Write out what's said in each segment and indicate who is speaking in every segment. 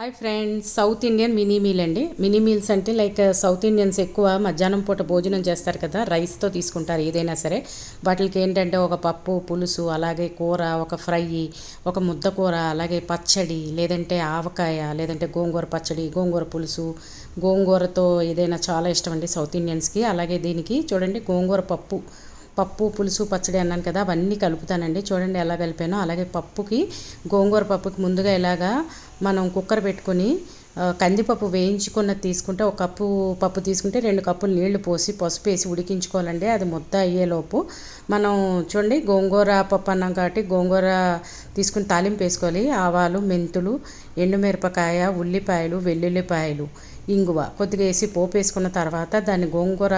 Speaker 1: Hi friends south Indian mini meal అండి. Mini meals అంటే like south Indians ఎక్కువ మధ్యాహ్నం పూట భోజనం చేస్తారు కదా రైస్తో తీసుకుంటారు ఏదైనా సరే. వాటికి ఏంటంటే ఒక పప్పు పులుసు అలాగే కూర ఒక ఫ్రై ఒక ముద్ద కూర అలాగే పచ్చడి లేదంటే ఆవకాయ లేదంటే గోంగూర పచ్చడి గోంగూర పులుసు గోంగూరతో ఏదైనా చాలా ఇష్టం అండి సౌత్ ఇండియన్స్కి అలాగే దీనికి చూడండి గోంగూర పప్పు. పప్పు పులుసు పచ్చడి అన్నాను కదా అవన్నీ కలుపుతానండి. చూడండి ఎలా కలిపానో అలాగే పప్పుకి గోంగూర పప్పుకి ముందుగా ఇలాగా మనం కుక్కర్ పెట్టుకొని కందిపప్పు వేయించుకున్నది తీసుకుంటే ఒక కప్పు పప్పు తీసుకుంటే రెండు కప్పులు నీళ్ళు పోసి పసుపు వేసి ఉడికించుకోవాలండి. అది ముద్ద అయ్యేలోపు మనం చూడండి గోంగూర పప్పు అన్నాం కాబట్టి గోంగూర తీసుకుని తాలింపు వేసుకోవాలి. ఆవాలు మెంతులు ఎండుమిరపకాయ ఉల్లిపాయలు వెల్లుల్లిపాయలు ఇంగువ కొద్దిగా వేసి పోపు వేసుకున్న తర్వాత దాన్ని గోంగూర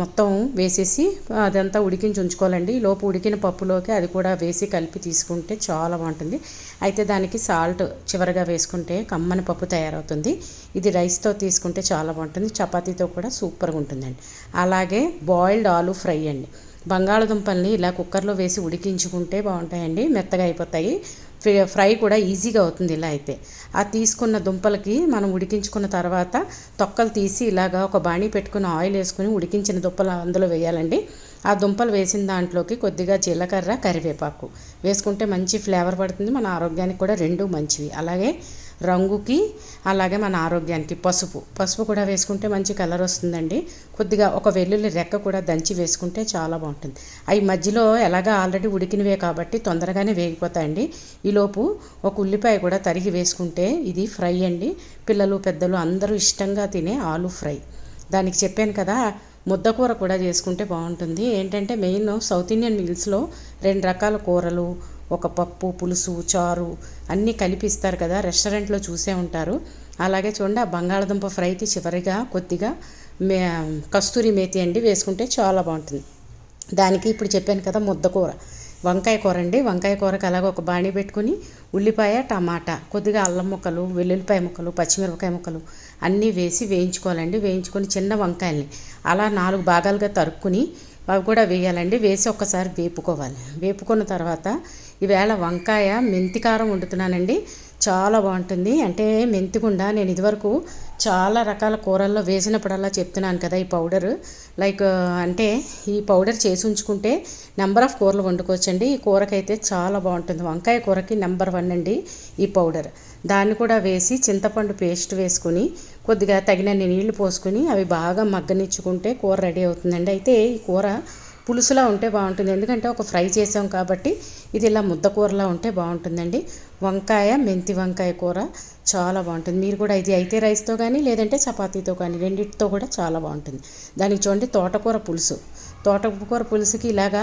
Speaker 1: మొత్తం వేసేసి అదంతా ఉడికించి ఉంచుకోవాలండి. లోపు ఉడికిన పప్పులోకి అది కూడా వేసి కలిపి తీసుకుంటే చాలా బాగుంటుంది. అయితే దానికి సాల్ట్ చివరిగా వేసుకుంటే కమ్మని పప్పు తయారవుతుంది. ఇది రైస్తో తీసుకుంటే చాలా బాగుంటుంది. చపాతీతో కూడా సూపర్గా ఉంటుందండి. అలాగే బాయిల్డ్ ఆలు ఫ్రై అండి. బంగాళదుంపల్ని ఇలా కుక్కర్లో వేసి ఉడికించుకుంటే బాగుంటాయండి. మెత్తగా అయిపోతాయి. ఫ్రై కూడా ఈజీగా అవుతుంది ఇలా అయితే. ఆ తీసుకున్న దుంపలకి మనం ఉడికించుకున్న తర్వాత తొక్కలు తీసి ఇలాగా ఒక బాణీ పెట్టుకుని ఆయిల్ వేసుకుని ఉడికించిన దుంపలు అందులో వేయాలండి. ఆ దుంపలు వేసిన దాంట్లోకి కొద్దిగా జీలకర్ర కరివేపాకు వేసుకుంటే మంచి ఫ్లేవర్ పడుతుంది. మన ఆరోగ్యానికి కూడా రెండు మంచివి. అలాగే రంగుకి అలాగే మన ఆరోగ్యానికి. పసుపు. పసుపు కూడా వేసుకుంటే మంచి కలర్ వస్తుందండి. కొద్దిగా ఒక వెల్లుల్లి రెక్క కూడా దంచి వేసుకుంటే చాలా బాగుంటుంది. అవి మధ్యలో ఎలాగా ఆల్రెడీ ఉడికినవే కాబట్టి తొందరగానే వేగిపోతాయండి. ఈలోపు ఒక ఉల్లిపాయ కూడా తరిగి వేసుకుంటే ఇది ఫ్రై అండి. పిల్లలు పెద్దలు అందరూ ఇష్టంగా తినే ఆలు ఫ్రై. దానికి చెప్పాను కదా ముద్దకూర కూడా చేసుకుంటే బాగుంటుంది. ఏంటంటే మెయిన్ సౌత్ ఇండియన్ మీల్స్లో రెండు రకాల కూరలు ఒక పప్పు పులుసు చారు అన్నీ కలిపిస్తారు కదా రెస్టారెంట్లో చూసే ఉంటారు. అలాగే చూడండి ఆ బంగాళదుంప ఫ్రైకి చివరిగా కొద్దిగా మే కస్తూరి మేతి అండి వేసుకుంటే చాలా బాగుంటుంది. దానికి ఇప్పుడు చెప్పాను కదా ముద్దకూర వంకాయ కూర అండి. వంకాయ కూరకు అలాగ ఒక బాణీ పెట్టుకుని ఉల్లిపాయ టమాటా కొద్దిగా అల్లం ముక్కలు వెల్లుల్లిపాయ ముక్కలు పచ్చిమిరపకాయ ముక్కలు అన్నీ వేసి వేయించుకోవాలండి. వేయించుకొని చిన్న వంకాయల్ని అలా నాలుగు భాగాలుగా తరుక్కుని అవి కూడా వేయాలండి. వేసి ఒక్కసారి వేపుకోవాలి. వేపుకున్న తర్వాత ఈవేళ వంకాయ మెంతికారం వండుతున్నానండి. చాలా బాగుంటుంది. అంటే మెంతిగుండ నేను ఇదివరకు చాలా రకాల కూరల్లో వేసినప్పుడల్లా చెప్తున్నాను కదా ఈ పౌడర్. లైక్ అంటే ఈ పౌడర్ చేసి ఉంచుకుంటే నెంబర్ ఆఫ్ కూరలు వండుకోవచ్చండి. ఈ కూరకైతే చాలా బాగుంటుంది. వంకాయ కూరకి నెంబర్ వన్ అండి ఈ పౌడర్. దాన్ని కూడా వేసి చింతపండు పేస్ట్ వేసుకుని కొద్దిగా తగినన్ని నీళ్ళు పోసుకుని అవి బాగా మగ్గనిచ్చుకుంటే కూర రెడీ అవుతుందండి. అయితే ఈ కూర పులుసులా ఉంటే బాగుంటుంది. ఎందుకంటే ఒక ఫ్రై చేసాం కాబట్టి ఇది ఇలా ముద్ద కూరలా ఉంటే బాగుంటుందండి. వంకాయ మెంతి వంకాయ కూర చాలా బాగుంటుంది. మీరు కూడా ఇది అయితే రైస్తో కానీ లేదంటే చపాతీతో కానీ రెండింటితో కూడా చాలా బాగుంటుంది. దానికి చూడండి తోటకూర పులుసు. తోటకూర పులుసుకి ఇలాగా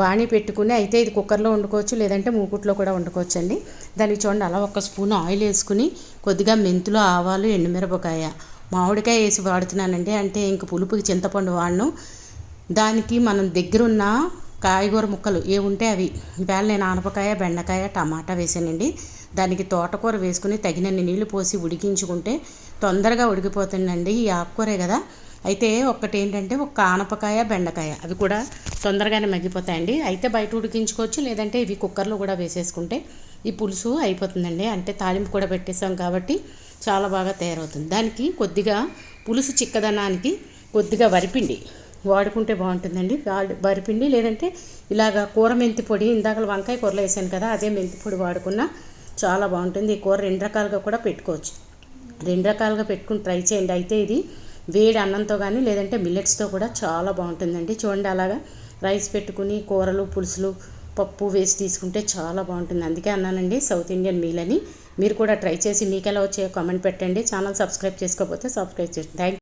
Speaker 1: బాణీ పెట్టుకుని అయితే ఇది కుక్కర్లో వండుకోవచ్చు లేదంటే మూకుట్లో కూడా వండుకోవచ్చు అండి దానికి చూడండి అలా ఒక స్పూన్ ఆయిల్ వేసుకుని కొద్దిగా మెంతులు ఆవాలు ఎండుమిరపకాయ మామిడికాయ వేసి వాడుతున్నానండి. అంటే ఇంక పులుపుకి చింతపండు వాడను. దానికి మనం దగ్గరున్న కాయగూర ముక్కలు ఏ ఉంటే అవి. ఇవాళ నేను ఆనపకాయ బెండకాయ టమాటా వేసానండి. దానికి తోటకూర వేసుకుని తగినన్ని నీళ్ళు పోసి ఉడికించుకుంటే తొందరగా ఉడికిపోతుందండి ఈ ఆకుకూరే కదా. అయితే ఒక్కటి ఏంటంటే ఒక ఆనపకాయ బెండకాయ అవి కూడా తొందరగానే మగ్గిపోతాయండి. అయితే బయట ఉడికించుకోవచ్చు లేదంటే ఇవి కుక్కర్లో కూడా వేసేసుకుంటే ఈ పులుసు అయిపోతుందండి. అంటే తాలింపు కూడా పెట్టేసాం కాబట్టి చాలా బాగా తయారవుతుంది. దానికి కొద్దిగా పులుసు చిక్కదనానికి కొద్దిగా వరిపిండి వాడుకుంటే బాగుంటుందండి. వరిపిండి లేదంటే ఇలాగ కూర మెంతి పొడి ఇందాక వంకాయ కూరలో వేసాను కదా అదే మెంతి పొడి వాడుకున్న చాలా బాగుంటుంది. ఈ కూర రెండు రకాలుగా కూడా పెట్టుకోవచ్చు. రెండు రకాలుగా పెట్టుకుని ట్రై చేయండి. అయితే ఇది వేడి అన్నంతో కానీ లేదంటే మిల్లెట్స్తో కూడా చాలా బాగుంటుందండి. చూడండి అలాగా రైస్ పెట్టుకుని కూరలు పులుసులు పప్పు వేసి తీసుకుంటే చాలా బాగుంటుంది. అందుకే అన్నానండి సౌత్ ఇండియన్ మీల్ అని మీరు కూడా ట్రై చేసి మీకు ఎలా వచ్చే కామెంట్ పెట్టండి. ఛానల్ సబ్స్క్రైబ్ చేసుకోకపోతే సబ్స్క్రైబ్ చేయండి. థ్యాంక్